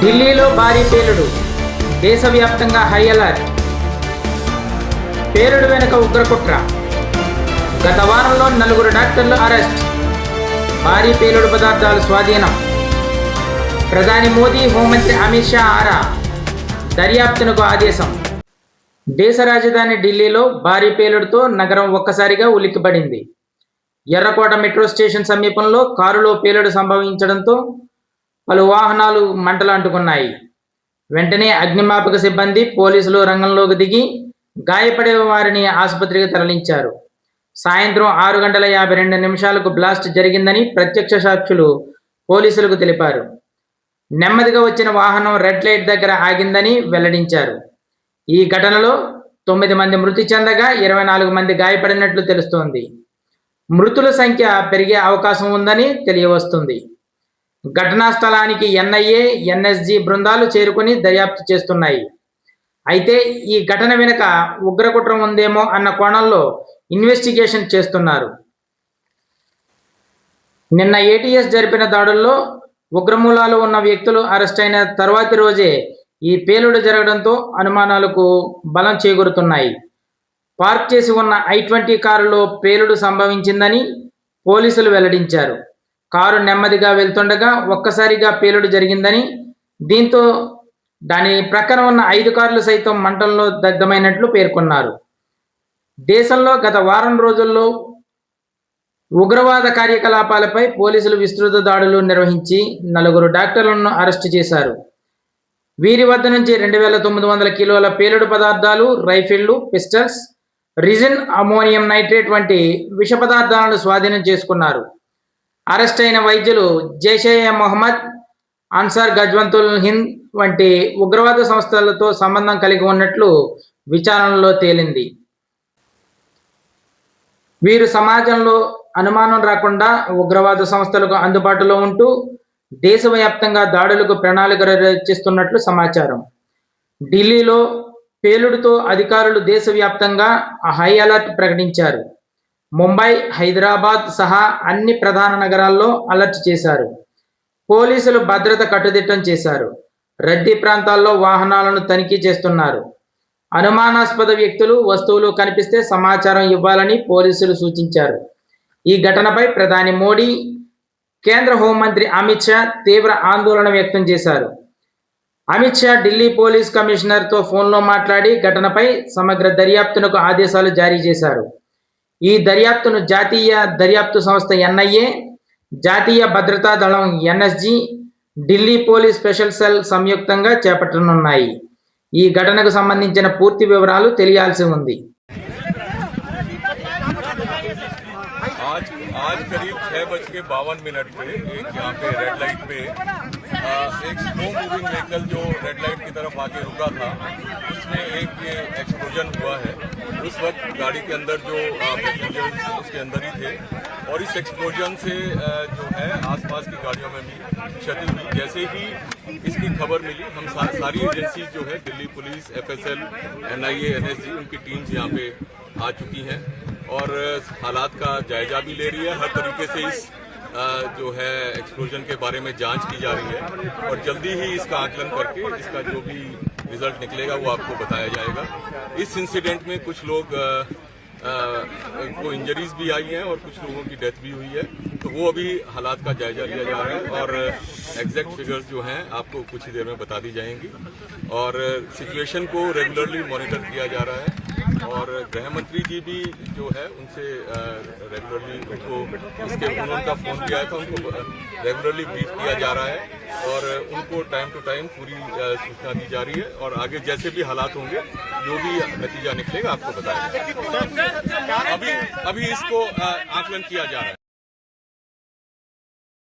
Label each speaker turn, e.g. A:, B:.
A: ఢిల్లీలో భారీ పేలుడు. దేశవ్యాప్తంగా హై అలర్ట్. పేలుడు వెనుక ఉగ్రకుట్ర. గత వారంలో నలుగురు డాక్టర్లు అరెస్ట్. భారీ పేలుడు పదార్థాలు స్వాధీనం. ప్రధాని మోదీ హోంమంత్రి అమిత్ షా ఆరా. దర్యాప్తునకు ఆదేశం. దేశ రాజధాని ఢిల్లీలో భారీ పేలుడుతో నగరం ఒక్కసారిగా ఉలిక్కిపడింది. ఎర్రకోట మెట్రో స్టేషన్ సమీపంలో కారులో పేలుడు సంభవించడంతో పలు వాహనాలు మంటలు అంటుకున్నాయి వెంటనే అగ్నిమాపక సిబ్బంది పోలీసులు రంగంలోకి దిగి గాయపడే వారిని ఆసుపత్రికి తరలించారు. సాయంత్రం ఆరు గంటల యాభై రెండు నిమిషాలకు బ్లాస్ట్ జరిగిందని ప్రత్యక్ష సాక్షులు పోలీసులకు తెలిపారు. నెమ్మదిగా వచ్చిన వాహనం రెడ్ లైట్ దగ్గర ఆగిందని వెల్లడించారు. ఈ ఘటనలో తొమ్మిది మంది మృతి చెందగా ఇరవై నాలుగు మంది గాయపడినట్లు తెలుస్తోంది. మృతుల సంఖ్య పెరిగే అవకాశం ఉందని తెలియవస్తుంది. ఘటనా స్థలానికి ఎన్ఐఏ ఎన్ఎస్జి బృందాలు చేరుకుని దర్యాప్తు చేస్తున్నాయి. అయితే ఈ ఘటన వెనుక ఉగ్రకుట్రం ఉందేమో అన్న కోణంలో ఇన్వెస్టిగేషన్ చేస్తున్నారు. నిన్న ఏటీఎస్ జరిపిన దాడుల్లో ఉగ్రమూలాలు ఉన్న వ్యక్తులు అరెస్ట్ అయిన తర్వాతి రోజే ఈ పేలుడు జరగడంతో అనుమానాలకు బలం చేకూరుతున్నాయి. పార్క్ చేసి ఉన్న ఐ ట్వంటీ కారులో పేలుడు సంభవించిందని పోలీసులు వెల్లడించారు. కారు నెమ్మదిగా వెళ్తుండగా ఒక్కసారిగా పేలుడు జరిగిందని దీంతో దాని ప్రక్కన ఉన్న ఐదు కార్లు సైతం మంటల్లో దగ్ధమైనట్లు పేర్కొన్నారు. దేశంలో గత వారం రోజుల్లో ఉగ్రవాద కార్యకలాపాలపై పోలీసులు విస్తృత దాడులు నిర్వహించి నలుగురు డాక్టర్లను అరెస్టు చేశారు. వీరి వద్ద నుంచి రెండు వేల తొమ్మిది వందల కిలోల పేలుడు పదార్థాలు రైఫిళ్ళు పిస్టల్స్ రిజిన్ అమోనియం నైట్రేట్ వంటి విష పదార్థాలను స్వాధీనం చేసుకున్నారు. అరెస్ట్ అయిన వైద్యులు జైషే మొహమ్మద్ అన్సార్ గజ్వంతుల్ హింద్ వంటి ఉగ్రవాద సంస్థలతో సంబంధం కలిగి ఉన్నట్లు విచారణలో తేలింది. వీరు సమాజంలో అనుమానం రాకుండా ఉగ్రవాద సంస్థలకు అందుబాటులో ఉంటూ దేశవ్యాప్తంగా దాడులకు ప్రణాళిక రచిస్తున్నట్లు సమాచారం. ఢిల్లీలో పేలుడుతో అధికారులు దేశవ్యాప్తంగా హై అలర్ట్ ప్రకటించారు. ముంబై హైదరాబాద్ సహా అన్ని ప్రధాన నగరాల్లో అలర్ట్ చేశారు. పోలీసులు భద్రత కట్టుదిట్టం చేశారు. రద్దీ ప్రాంతాల్లో వాహనాలను తనిఖీ చేస్తున్నారు. అనుమానాస్పద వ్యక్తులు వస్తువులు కనిపిస్తే సమాచారం ఇవ్వాలని పోలీసులు సూచించారు. ఈ ఘటనపై ప్రధాని మోడీ కేంద్ర హోంమంత్రి అమిత్ షా తీవ్ర ఆందోళన వ్యక్తం చేశారు. అమిత్ షా ఢిల్లీ పోలీస్ కమిషనర్తో ఫోన్లో మాట్లాడి ఘటనపై సమగ్ర దర్యాప్తునకు ఆదేశాలు జారీ చేశారు. ఈ దర్యాప్తును జాతీయ దర్యాప్తు సంస్థ ఎన్ఐఏ జాతీయ భద్రతా దళం NSG Delhi police special cell సంయుక్తంగా చేపట్టనున్నాయి. ఈ ఘటనకు సంబంధించిన పూర్తి వివరాలు తెలియాల్సి ఉంది.
B: आज आज करीब छह बज के बावन मिनट पे एक यहाँ पे रेड लाइट पे आ, एक स्लो मूविंग व्हीकल जो रेड लाइट की तरफ़ आके रुका था उसमें एक ये एक्सप्लोजन हुआ है। उस वक्त गाड़ी के अंदर जो पैसेंजर्स उसके अंदर ही थे और इस एक्सप्लोजन से जो है आसपास की गाड़ियों में भी क्षति हुई। जैसे ही इसकी खबर मिली हम सा, सारी एजेंसी जो है Delhi police FSL NIA NSG उनकी टीम्स यहाँ पे आ चुकी हैं और हालात का जायजा भी ले रही है। हर तरीके से इस जो है एक्सप्लोजन के बारे में जाँच की जा रही है और जल्दी ही इसका आकलन करके इसका जो भी रिज़ल्ट निकलेगा वो आपको बताया जाएगा। इस इंसिडेंट में कुछ लोग आ, को इंजरीज भी आई हैं और कुछ लोगों की डेथ भी हुई है। तो वो अभी हालात का जायजा लिया जा रहा है और एग्जैक्ट फिगर्स जो हैं आपको कुछ ही देर में बता दी जाएँगी। और सिचुएशन को रेगुलरली मॉनिटर किया जा रहा है और गृह मंत्री जी भी जो है उनसे रेगुलरली उनको इसके, उन्होंने फ़ोन किया था, उनको रेगुलरली ब्रीफ किया जा रहा है और उनको टाइम टू टाइम पूरी सूचना दी जा रही है और आगे जैसे भी हालात होंगे, जो भी नतीजा निकलेगा आपको बताया अभी अभी इसको आकलन किया जा रहा है।